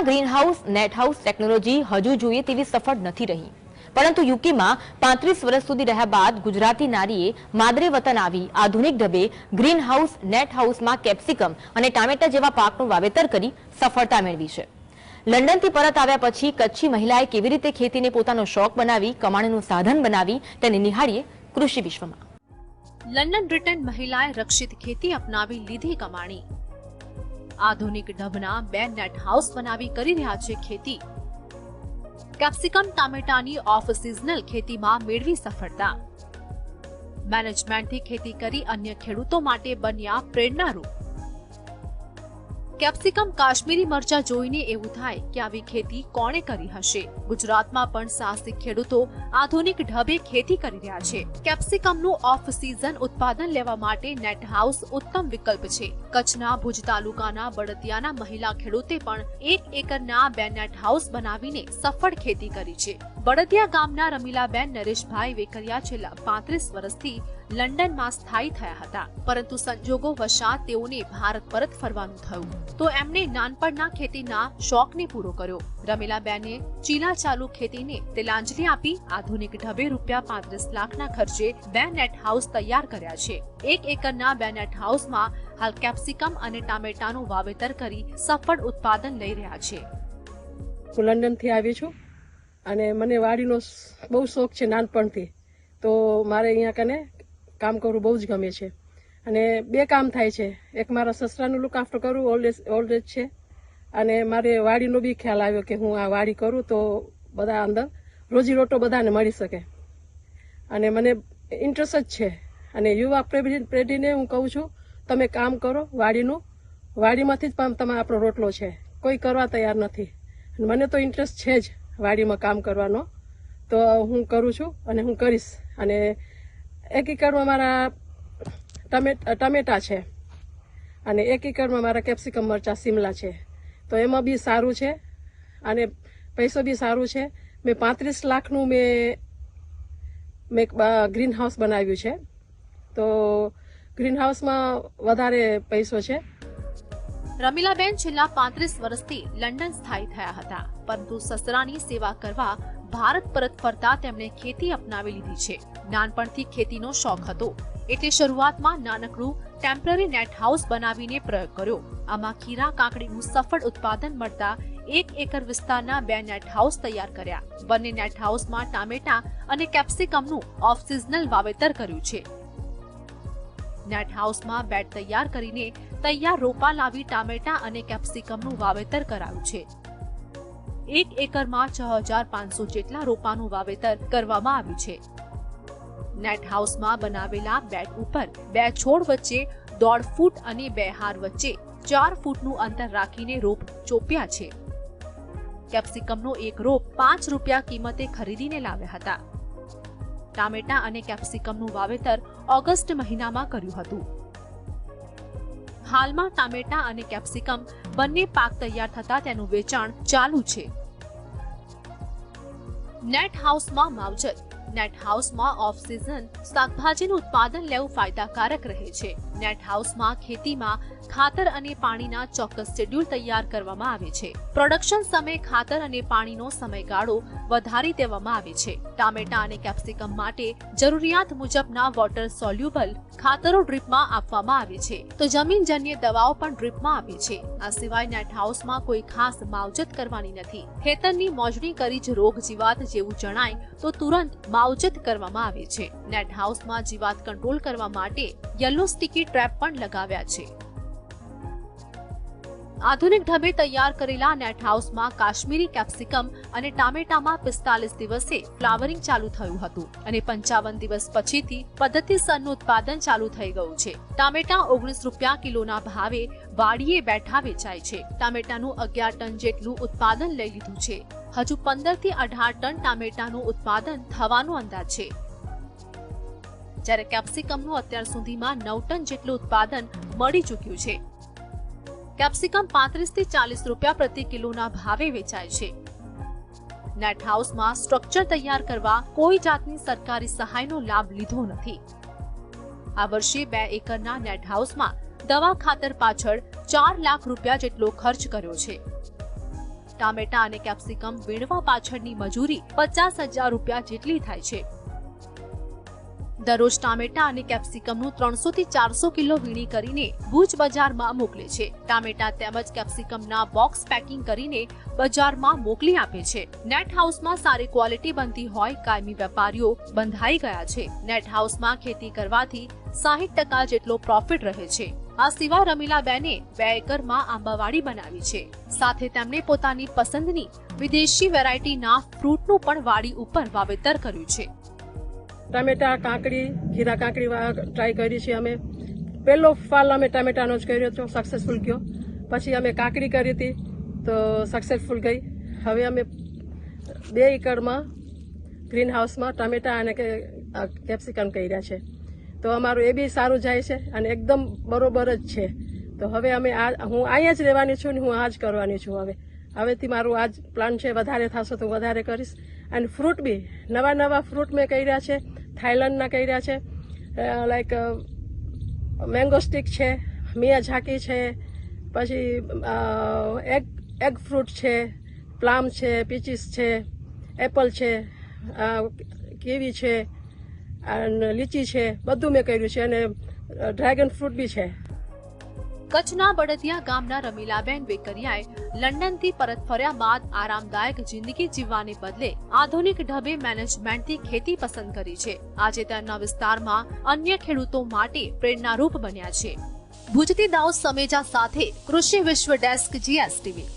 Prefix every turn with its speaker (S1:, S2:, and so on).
S1: ભારતમાં greenhouse, net house technology હજુ જોઈએ તેવી સફળ નથી રહી. પરંતુ યુકેમાં પાંત્રીસ વર્ષ સુધી રહ્યા બાદ ગુજરાતી નારીએ માદરે વતન આવી. આધુનિક ઢબે ગ્રીનહાઉસ, નેટહાઉસમાં કેપ્સિકમ અને ટામેટા જેવા પાકનું વાવેતર કરી સફળતા મેળવી છે. લંડનથી પરત આવ્યા પછી કચ્છી મહિલાએ કેવી રીતે ખેતીને પોતાનો શોખ બનાવી, કમાણીનું સાધન બનાવી, તેને નિહાળીએ કૃષિ વિશ્વમાં.
S2: લંડન બ્રિટન મહિલાએ રક્ષિત ખેતી અપનાવી લીધી કમાણી. આધુનિક ઢબના બે નેટ હાઉસ બનાવી કરી રહ્યા છે ખેતી. કેપ્સિકમ ટામેટાની ઓફ સિઝનલ ખેતીમાં મેળવી સફળતા. મેનેજમેન્ટથી ખેતી કરી અન્ય ખેડૂતો માટે બન્યા પ્રેરણારૂપ. કેપ્સિકમ કાશ્મીરી મરચા જોઈને એવું થાય કે આવી ખેતી કોણે કરી હશે? ગુજરાતમાં પણ સાહસિક ખેડૂતો આધુનિક ઢબે ખેતી કરી રહ્યા છે. કેપ્સિકમનું ઓફ સિઝન ઉત્પાદન લેવા માટે નેટ હાઉસ ઉત્તમ વિકલ્પ છે. કચ્છના ભુજ તાલુકાના બળદિયાના મહિલા ખેડૂતે પણ એક એકરના બે નેટ હાઉસ બનાવીને સફળ ખેતી કરી છે. બળદિયા ગામના રમીલાબેન નરેશભાઈ વેકરિયા છેલ્લા પાંત્રીસ વર્ષથી લંડનમાં સ્થાયી થયા હતા. પરંતુ સંજોગો વશાત તેઓને ભારત પરત ફરવાનું થયું. તો એમણે નાનપણના ખેતીના શોખને પૂરો કર્યો. રમીલાબેને ચીલા ચાલુ ખેતીને તિલાંજલિ આપી આધુનિક ઢબે રૂપિયા પાંત્રીસ લાખના ખર્ચે બે નેટ હાઉસ તૈયાર કર્યા છે. એક એકરના બે નેટ હાઉસમાં હાલ કેપ્સિકમ અને ટામેટાનું વાવેતર કરી સફળ ઉત્પાદન લઈ રહ્યા છે.
S3: હું લંડનથી આવી છું અને મને વાડીનો બહુ શોખ છે નાનપણથી. તો મારે અહીંયા કને કામ કરવું બહુ જ ગમે છે. અને બે કામ થાય છે. એક મારા સસરાનું લુક આફ્ટર કરવું ઓલ્ડ એજ ઓલ્ડ એજ છે. અને મારે વાડીનો બી ખ્યાલ આવ્યો કે હું આ વાડી કરું તો બધા અંદર રોજીરોટો બધાને મળી શકે. અને મને ઇન્ટરેસ્ટ જ છે. અને યુવા પેઢી- પેઢીને હું કહું છું, તમે કામ કરો વાડીનું. વાડીમાંથી જ તમે આપણો રોટલો છે. કોઈ કરવા તૈયાર નથી. મને તો ઇન્ટરેસ્ટ છે જ વાડીમાં કામ કરવાનો. તો હું કરું છું અને હું કરીશ. અને એક એકરમાં મારા ટમે- ટમેટા છે અને એક એકરમાં મારા કેપ્સિકમ મરચા સિમલા છે. તો એમાં બી સારું છે અને પૈસો બી સારું છે. મેં પાંત્રીસ લાખનું મેં મેં ગ્રીન હાઉસ બનાવ્યું છે. તો ગ્રીન હાઉસમાં વધારે પૈસો છે.
S2: રમીલાબેન છેલ્લા પાંત્રીસ વર્ષથી લંડન સ્થાયી થયા હતા, પરંતુ સસરાની સેવા કરવા ભારત પરત ફરતા તેમણે ખેતી અપનાવી લીધી છે. નાનપણથી ખેતીનો શોખ હતો. એટલે શરૂઆતમાં નાનકડું ટેમ્પરરી નેટ હાઉસ બનાવીને પ્રયોગ કર્યો. આમાં ખીરા, કાકડીનું સફળ ઉત્પાદન મળતા એક એકર વિસ્તારના બે નેટ હાઉસ તૈયાર કર્યા. બંને નેટ હાઉસમાં ટામેટા અને કેપ્સિકમનું ઓફ સિઝનલ વાવેતર કર્યું છે. નેટ હાઉસમાં બેડ તૈયાર કરીને તૈયાર રોપા લાવી ટામેટા અને કેપ્સિકમનું વાવેતર કરાયું છે. એક એકરમાં છ હજાર પાંચસો જેટલા રોપાનું વાવેતર કરવામાં આવ્યું છે. નેટ હાઉસમાં બનાવેલા બેટ ઉપર બે છોડ વચ્ચે દોઢ ફૂટ અને બે હાર વચ્ચે ચાર ફૂટનું અંતર રાખીને રોપ ચોપ્યા છે. કેપ્સિકમનો એક રોપ પાંચ રૂપિયા કિંમતે ખરીદીને લાવ્યા હતા. ટામેટા અને કેપ્સિકમનું વાવેતર ઓગસ્ટ મહિનામાં કર્યું હતું. હાલમાં ટામેટા અને કેપ્સિકમ બંને પાક તૈયાર થતા તેનું વેચાણ ચાલુ છે. નેટ હાઉસમાં માવજત નેટ હાઉસમાં ઓફ સિઝન શાકભાજીનું ઉત્પાદન લેવું ફાયદાકારક રહે છે. નેટ હાઉસમાં ખેતીમાં ખાતર અને પાણીના ચોક્કસ શેડ્યુલ તૈયાર કરવામાં આવે છે. પ્રોડક્શન સમય ખાતર અને પાણીનો સમયગાળો વધારી દેવામાં આવે છે. ટામેટા અને કેપ્સિકમ માટે જરૂરિયાત મુજબના વોટર સોલ્યુબલ ખાતરો ડ્રીપમાં આપવામાં આવે છે. તો જમીનજન્ય દવાઓ પણ ડ્રીપમાં આવે છે. આ સિવાય નેટ હાઉસમાં કોઈ ખાસ માવજત કરવાની નથી. ખેતરની મોજણી કરી જ રોગ જીવાત જેવું જણાય તો તુરંત માવજત કરવામાં આવે છે. નેટ હાઉસમાં જીવાત કંટ્રોલ કરવા માટે યલો સ્ટીકી ટ્રેપ પણ લગાવ્યા છે. આધુનિક ઢબે તૈયાર કરેલા નેટ હાઉસમાં કાશ્મીરી કેપ્સિકમ અને ટામેટામાં પિસ્તાલીસ દિવસે ફ્લાવરિંગ ચાલુ થયું હતું અને પંચાવન દિવસ પછીથી પદ્ધતિસરનું ઉત્પાદન ચાલુ થઈ ગયું છે. ટામેટા ઓગણીસ રૂપિયા કિલોના ભાવે વાડીએ બેઠા વેચાય છે. ટામેટાનું અગિયાર ટન જેટલું ઉત્પાદન લઈ લીધું છે. હજુ પંદરથી અઢાર ટન ટામેટાનું ઉત્પાદન થવાનો અંદાજ છે. જ્યારે કેપ્સિકમનું અત્યાર સુધીમાં નવ ટન જેટલું ઉત્પાદન મળી ચૂક્યું છે. કેપ્સિકમ પાંત્રીસથી ચાલીસ રૂપિયા પ્રતિ કિલોના ભાવે વેચાય છે. નેટ હાઉસમાં સ્ટ્રક્ચર તૈયાર કરવા કોઈ જાતની સરકારી સહાયનો લાભ લીધો નથી. આ વર્ષે બે એકરના નેટ હાઉસમાં દવા ખાતર પાછળ ચાર લાખ રૂપિયા જેટલો ખર્ચ કર્યો છે. ટામેટા અને કેપ્સિકમ વીણવા પાછળની મજૂરી પચાસ હજાર રૂપિયા જેટલી થાય છે. દરરોજ ટામેટા અને કેપ્સિકમનું ત્રણસો થી ચારસો કિલો વીણી કરીને ભુજ બજારમાં મોકલે છે. ટામેટા તેમજ કેપ્સિકમના બોક્સ પેકિંગ કરીને બજારમાં મોકલી આપે છે. નેટ હાઉસમાં સારી ક્વોલિટી બનતી હોય કાયમી વેપારીઓ બંધાઈ ગયા છે. નેટ હાઉસમાં ખેતી કરવાથી સાહીઠ ટકા જેટલો પ્રોફિટ રહે છે. આ સિવાય રમીલાબેને બે એકરમાં આંબાવાડી બનાવી છે. સાથે તેમણે પોતાની પસંદની વિદેશી વેરાયટીના ફ્રૂટનું પણ વાડી ઉપર વાવેતર કર્યું છે.
S3: ટામેટા, કાંકડી, ખીરા કાંકડી ટ્રાય કરી છે અમે. પહેલો ફાલ અમે ટામેટાનો જ કર્યો હતો સક્સેસફુલ ગયો. પછી અમે કાંકડી કરી હતી, તો સક્સેસફુલ ગઈ. હવે અમે બે એકરમાં ગ્રીન હાઉસમાં ટામેટા અને કેપ્સિકમ કર્યા છે. તો અમારું એ બી સારું જાય છે અને એકદમ બરોબર જ છે. તો હવે અમે આ હું અહીંયા જ રહેવાની છું ને હું આ જ કરવાની છું હવે. હવેથી મારું આ જ પ્લાન છે, વધારે થશે તો વધારે કરીશ. અને ફ્રૂટ બી નવા નવા ફ્રૂટ મેં કર્યા છે. થાઈલેન્ડના કર્યા છે. લાઈક મેંગો સ્ટિક છે, મિયા ઝાકી છે, પછી એગ એગ ફ્રૂટ છે પ્લામ છે પીચીસ છે એપલ છે કેવી છે અને લીચી છે, બધું મેં કર્યું છે અને ડ્રેગન ફ્રૂટ બી છે.
S2: કચ્છના બળદિયા ગામના રમીલાબેન વેકરિયાએ લંડનથી પરત ફર્યા બાદ આરામદાયક જિંદગી જીવવાને બદલે આધુનિક ઢબે મેનેજમેન્ટથી ખેતી પસંદ કરી છે. આજે તેમના વિસ્તારમાં અન્ય ખેડૂતો માટે પ્રેરણારૂપ બન્યા છે. ભુજથી દાઉદ સમેજા સાથે કૃષિ વિશ્વ ડેસ્ક જીએસટીવી.